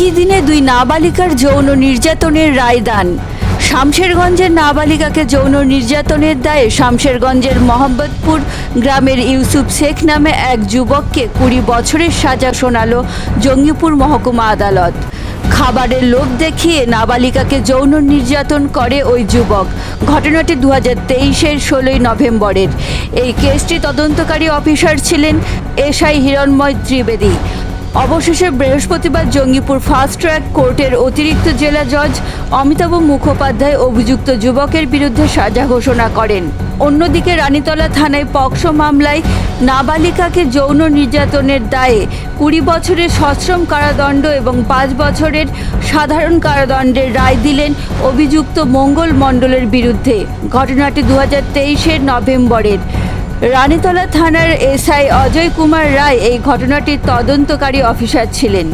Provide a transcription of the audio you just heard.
একই দিনে দুই নাবালিকার যৌন নির্যাতনের রায় দান শামশেরগঞ্জের নাবালিকাকে যৌন নির্যাতনের দায়ে শামশেরগঞ্জের মোহাম্মদপুর গ্রামের ইউসুফ শেখ নামে এক যুবককে কুড়ি বছরের সাজা শোনালো জঙ্গিপুর মহকুমা আদালত। খাবারের লোভ দেখিয়ে নাবালিকাকে যৌন নির্যাতন করে ওই যুবক। ঘটনাটি দু হাজার তেইশের ষোলোই নভেম্বরের। এই কেসটি তদন্তকারী অফিসার ছিলেন এসআই হিরণময় ত্রিবেদী। অবশেষে বৃহস্পতিবার জঙ্গিপুর ফাস্ট ট্র্যাক কোর্টের অতিরিক্ত জেলা জজ অমিতাভ মুখোপাধ্যায় অভিযুক্ত যুবকের বিরুদ্ধে সাজা ঘোষণা করেন। অন্যদিকে রানীতলা থানায় পক্সো মামলায় নাবালিকাকে যৌন নির্যাতনের দায়ে কুড়ি বছরের সশ্রম কারাদণ্ড এবং পাঁচ বছরের সাধারণ কারাদণ্ডের রায় দিলেন অভিযুক্ত মঙ্গল মণ্ডলের বিরুদ্ধে। ঘটনাটি দু হাজার নভেম্বরের। রানীতলা থানার এসআই অজয় কুমার রায় এই ঘটনাটির তদন্তকারী অফিসার ছিলেন।